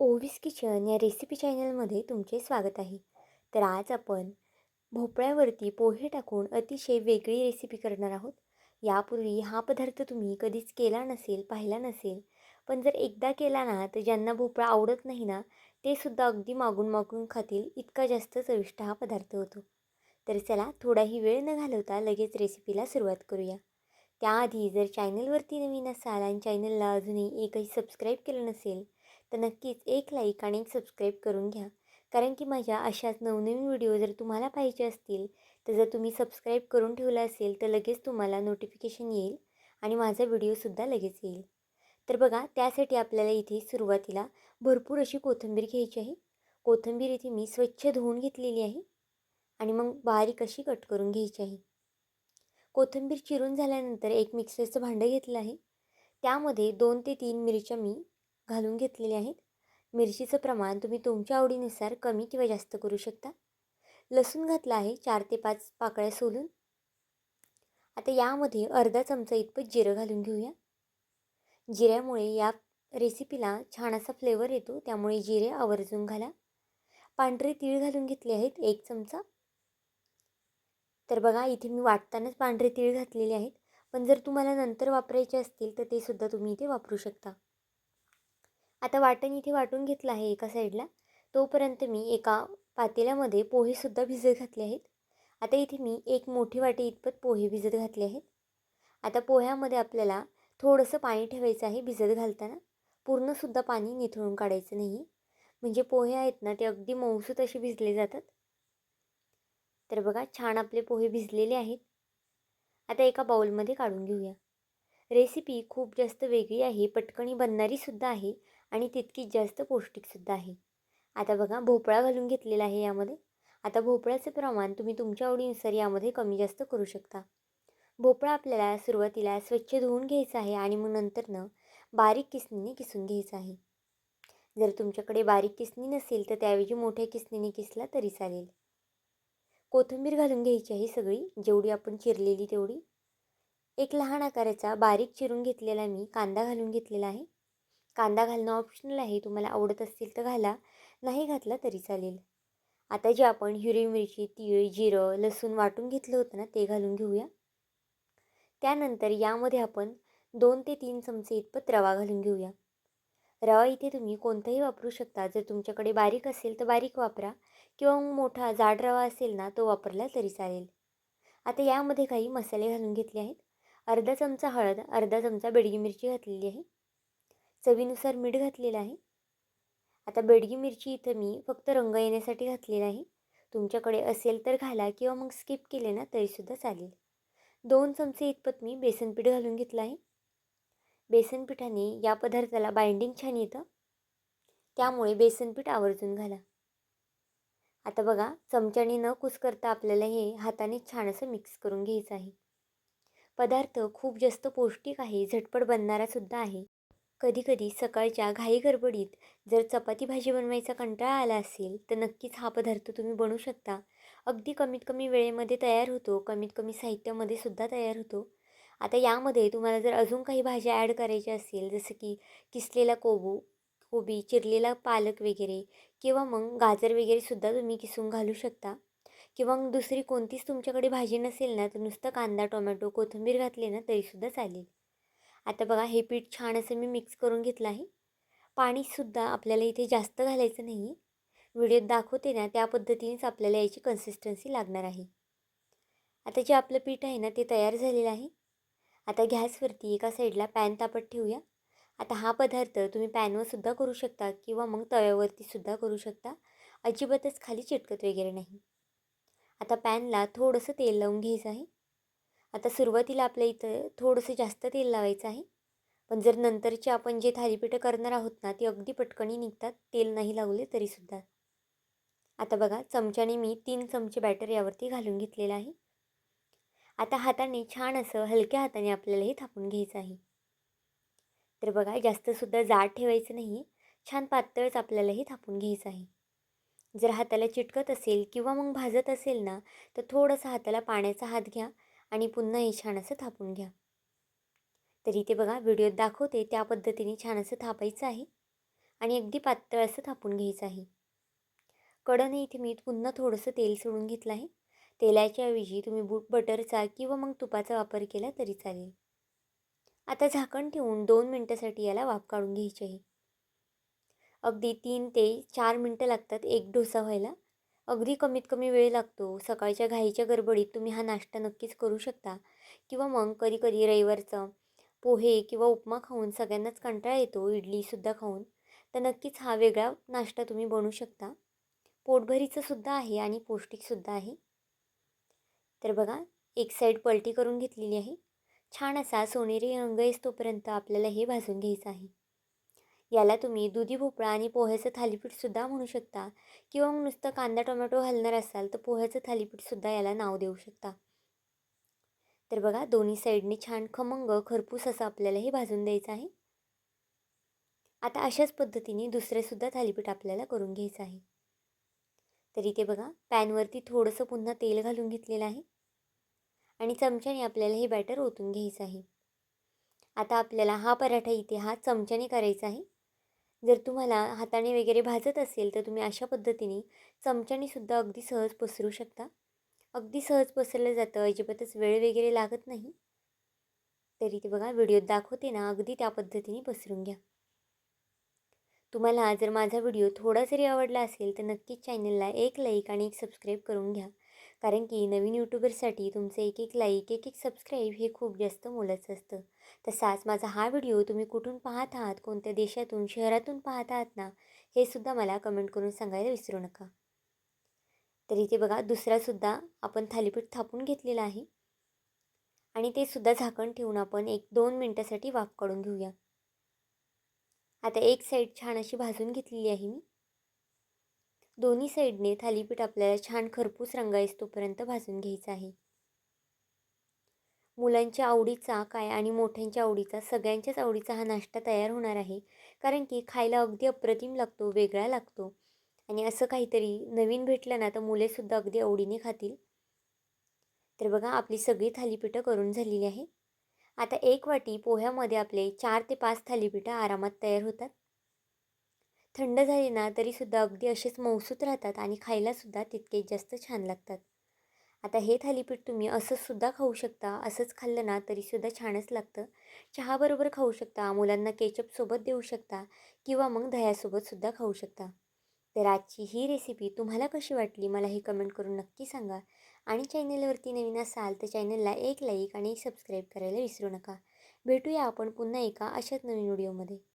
Ovis kitchen या recipe चॅनलमध्ये तुमचे स्वागत आहे. तर आज आपण भोपळ्यावरती पोहे टाकून अतिशय वेगळी रेसिपी करणार आहोत. यापूर्वी हा पदार्थ तुम्ही कधीच केला नसेल पाहिला नसेल पण जर एकदा केला ना तर ज्यांना भोपळा आवडत नाही ना ते सुद्धा अगदी मागून मागून खातील इतका जास्त चविष्ट हा पदार्थ होतो. तर चला थोडाही वेळ न घालवता लगेच रेसिपीला सुरुवात करूया. त्याआधी जर चॅनलवरती नवीन असाल आणि चॅनलला अजूनही एकही सबस्क्राईब केलं नसेल तर नक्कीच एक लाईक आणि एक सबस्क्राईब करून घ्या. कारण की माझ्या अशाच नवनवीन व्हिडिओ जर तुम्हाला पाहिजे असतील तर जर तुम्ही सबस्क्राईब करून ठेवलं असेल तर लगेच तुम्हाला नोटिफिकेशन येईल आणि माझा व्हिडिओसुद्धा लगेच येईल. तर बघा त्यासाठी आपल्याला इथे सुरुवातीला भरपूर अशी कोथिंबीर घ्यायची आहे. कोथिंबीर इथे मी स्वच्छ धुवून घेतलेली आहे आणि मग बारीक अशी कट करून घ्यायची आहे. कोथिंबीर चिरून झाल्यानंतर एक मिक्सरचं भांडं घेतलं आहे. त्यामध्ये दोन ते तीन मिरच्या मी घालून घेतलेले आहेत. मिरचीचं प्रमाण तुम्ही तुमच्या आवडीनुसार कमी किंवा जास्त करू शकता. लसूण घातला आहे चार ते पाच पाकळ्या सोलून. आता यामध्ये अर्धा चमचा इतपत जिरं घालून घेऊया. जिऱ्यामुळे या रेसिपीला छान असा फ्लेवर येतो त्यामुळे जिरे आवर्जून घाला. पांढरे तीळ घालून घेतले आहेत एक चमचा. तर बघा इथे मी वाटतानाच पांढरे तीळ घातलेले आहेत. पण जर तुम्हाला नंतर वापरायचे असतील तर ते सुद्धा तुम्ही इथे वापरू शकता. आता वाटण इथे वाटून घेतलं आहे एका साईडला. तोपर्यंत मी एका पातेल्यामध्ये पोहेसुद्धा भिजत घातले आहेत. आता इथे मी एक मोठी वाटी इतपत पोहे भिजत घातले आहेत. आता पोह्यामध्ये आपल्याला थोडंसं पाणी ठेवायचं आहे भिजत घालताना. पूर्णसुद्धा पाणी निथळून काढायचं नाही. म्हणजे पोहे आहेत ना ते अगदी मऊसूत असे भिजले जातात. तर बघा छान आपले पोहे भिजलेले आहेत. आता एका बाउलमध्ये काढून घेऊया. रेसिपी खूप जास्त वेगळी आहे पटकणी बनणारीसुद्धा आहे. आणि तितकीच जास्त पौष्टिकसुद्धा आहे. आता बघा भोपळा घालून घेतलेला आहे यामध्ये. आता भोपळ्याचं प्रमाण तुम्ही तुमच्या आवडीनुसार यामध्ये कमी जास्त करू शकता. भोपळा आपल्याला सुरुवातीला स्वच्छ धुवून घ्यायचा आहे आणि मग नंतरनं बारीक किसणीने किसून घ्यायचं आहे. जर तुमच्याकडे बारीक किसणी नसेल तर त्याऐवजी मोठ्या किसणीने किसला तरी चालेल. कोथिंबीर घालून घ्यायची आहे सगळी जेवढी आपण चिरलेली तेवढी. एक लहान आकाराचा बारीक चिरून घेतलेला मी कांदा घालून घेतलेला आहे. कांदा घालणं ऑप्शनल आहे तुम्हाला आवडत असतील तर घाला नाही घातला तरी चालेल. आता जे आपण हिरवी मिरची तीळ जिरं लसूण वाटून घेतलं होतं ना ते घालून घेऊया. त्यानंतर यामध्ये आपण दोन ते तीन चमचे इतपत रवा घालून घेऊया. रवा इथे तुम्ही कोणताही वापरू शकता. जर तुमच्याकडे बारीक असेल तर बारीक वापरा किंवा मोठा जाड रवा असेल ना तो वापरला तरी चालेल. आता यामध्ये काही मसाले घालून घेतले आहेत. अर्धा चमचा हळद अर्धा चमचा बेडगी मिरची घातलेली आहे. चवीनुसार मीठ घातलेलं आहे. आता बेडगी मिरची इथं मी फक्त रंग येण्यासाठी घातलेला आहे. तुमच्याकडे असेल तर घाला किंवा मग स्किप केले ना तरीसुद्धा चालेल. दोन चमचे इतपत मी बेसनपीठ घालून घेतलं आहे. बेसनपीठाने या पदार्थाला बाइंडिंग छान येतं. त्यामुळे बेसनपीठ आवर्जून घाला. आता बघा चमच्याने न कुस करता आपल्याला हे हाताने छान असं मिक्स करून घ्यायचं आहे. पदार्थ खूप जास्त पौष्टिक आहे झटपट बनणारासुद्धा आहे. कधीकधी सकाळच्या घाई गडबडीत जर चपाती भाजी बनवायचा कंटाळा आला असेल तर नक्कीच हा पदार्थ तुम्ही बनवू शकता. अगदी कमीत कमी वेळेमध्ये तयार होतो कमीत कमी साहित्यामध्ये सुद्धा तयार होतो. आता यामध्ये तुम्हाला जर अजून काही भाज्या ॲड करायच्या असेल जसं की किसलेला कोबू कोबी चिरलेला पालक वगैरे किंवा मग गाजर वगैरेसुद्धा तुम्ही किसून घालू शकता. किंवा मग दुसरी कोणतीच तुमच्याकडे भाजी नसेल ना तर नुसतं कांदा टोमॅटो कोथिंबीर घातले ना तरीसुद्धा चालेल. आता बघा हे पीठ छान असं मी मिक्स करून घेतलं आहे. पाणीसुद्धा आपल्याला इथे जास्त घालायचं नाही. आहे व्हिडिओत दाखवते ना त्या पद्धतीनेच आपल्याला याची कन्सिस्टन्सी लागणार आहे. आता जे आपलं पीठ आहे ना ते तयार झालेलं आहे. आता गॅसवरती एका साईडला पॅन तापत ठेवूया. आता हा पदार्थ तुम्ही पॅनवरसुद्धा करू शकता किंवा मग तव्यावरतीसुद्धा करू शकता. अजिबातच खाली चिटकत वगैरे नाही. आता पॅनला थोडंसं तेल लावून घ्यायचं आहे. आता सुरुवातीला आपल्या इथं थोडंसं जास्त तेल लावायचं आहे. पण जर नंतरचे आपण जे थालीपीठं करणार आहोत ना ती अगदी पटकनी निघतात. तेल नाही लावले तरीसुद्धा. आता बघा चमच्याने मी तीन चमचे बॅटर यावरती घालून घेतलेलं आहे. आता हाताने छान असं हलक्या हाताने आपल्याला हे थापून घ्यायचं आहे. तर बघा जास्तसुद्धा जाड ठेवायचं नाही. छान पातळच आपल्याला हे थापून घ्यायचं आहे. जर हाताला चिटकत असेल किंवा मग भाजत असेल ना तर थोडंसं हाताला पाण्याचा हात घ्या. आणि पुन्हा हे छान असं थापून घ्या. तर इथे बघा व्हिडिओत दाखवते त्या पद्धतीने छान असं थापायचं आहे आणि अगदी पातळ असं थापून घ्यायचं आहे. कडनं इथे मी पुन्हा थोडंसं तेल सोडून घेतलं आहे. तेलाच्या ऐवजी तुम्ही बूट बटरचा किंवा मग तुपाचा वापर केला तरी चालेल. आता झाकण ठेवून दोन मिनटासाठी याला वाफ काढून घ्यायची आहे. अगदी तीन ते चार मिनटं लागतात एक डोसा व्हायला. अगदी कमीत कमी वेळ लागतो. सकाळच्या घाईच्या गडबडीत तुम्ही हा नाश्ता नक्कीच करू शकता. किंवा मग कधी कधी रविवारचं पोहे किंवा उपमा खाऊन सगळ्यांनाच कंटाळा येतो. इडलीसुद्धा खाऊन. तर नक्कीच हा वेगळा नाश्ता तुम्ही बनवू शकता. पोटभरीचं सुद्धा आहे आणि पौष्टिकसुद्धा आहे. तर बघा एक साईड पलटी करून घेतलेली आहे. छान असा सोनेरी रंग येतोपर्यंत आपल्याला हे भाजून घ्यायचं आहे. याला तुम्ही दुधी भोपळा आणि पोह्याचं थालीपीठसुद्धा म्हणू शकता. किंवा मग नुसतं कांदा टोमॅटो घालणार असाल तर पोह्याचं थालीपीठसुद्धा याला नाव देऊ शकता. तर बघा दोन्ही साईडने छान खमंग खरपूस असं आपल्याला हे भाजून द्यायचं आहे. आता अशाच पद्धतीने दुसरेसुद्धा थालीपीठ आपल्याला करून घ्यायचं आहे. तर इथे बघा पॅनवरती थोडंसं पुन्हा तेल घालून घेतलेलं आहे. आणि चमच्याने आपल्याला हे बॅटर ओतून घ्यायचं आहे. आता आपल्याला हा पराठा इथे हा चमच्याने करायचा आहे. जर तुम्हाला हाताने वगैरे भाजत असेल तर तुम्ही अशा पद्धतीने चमच्यानेसुद्धा अगदी सहज पसरू शकता. अगदी सहज पसरलं जातं अजिबातच वेळ वगैरे लागत नाही. तरी ते बघा व्हिडिओत दाखवते ना अगदी त्या पद्धतीने पसरून घ्या. तुम्हाला जर माझा व्हिडिओ थोडा जरी आवडला असेल तर नक्कीच चॅनलला एक लाईक आणि एक सबस्क्राईब करून घ्या. कारण की नवीन यूट्यूबरसाठी तुमचं एक एक लाईक एक एक सबस्क्राईब हे खूप जास्त मोलाचं असतं. तसाच माझा हा व्हिडिओ तुम्ही कुठून पाहत आहात कोणत्या देशातून शहरातून पाहत आहात ना हे सुद्धा मला कमेंट करून सांगायला विसरू नका. तर इथे बघा दुसरासुद्धा आपण थालीपीठ थापून घेतलेलं आहे. आणि ते सुद्धा झाकण ठेवून आपण एक दोन मिनटासाठी वाफ काढून घेऊया. आता एक साईड छान अशी भाजून घेतलेली आहे मी. दोन्ही साईडने थालीपीठ आपल्याला छान खरपूस रंगाईस तोपर्यंत भाजून घ्यायचं आहे. मुलांच्या आवडीचा काय आणि मोठ्यांच्या आवडीचा सगळ्यांच्याच आवडीचा हा नाश्ता तयार होणार आहे. कारण की खायला अगदी अप्रतिम लागतो वेगळा लागतो. आणि असं काहीतरी नवीन भेटलं ना तर मुलेसुद्धा अगदी आवडीने खातील. तर बघा आपली सगळी थालीपीठं करून झालेली आहे. आता एक वाटी पोह्यामध्ये आपले चार ते पाच थालीपीठं आरामात तयार होतात. थंड झाले ना तरीसुद्धा अगदी असेच मौसूत राहतात आणि खायलासुद्धा तितकेच जास्त छान लागतात. आता हे थालीपीठ तुम्ही असंच सुद्धा खाऊ शकता असंच खाल्लं ना तरीसुद्धा छानच लागतं. चहाबरोबर खाऊ शकता मुलांना केचपसोबत देऊ शकता किंवा मग दह्यासोबतसुद्धा खाऊ शकता. तर आजची ही रेसिपी तुम्हाला कशी वाटली मला हे कमेंट करून नक्की सांगा. आणि चॅनेलवरती नवीन असाल तर चॅनलला एक लाईक आणि एक सबस्क्राईब करायला विसरू नका. भेटूया आपण पुन्हा एका अशाच नवीन व्हिडिओमध्ये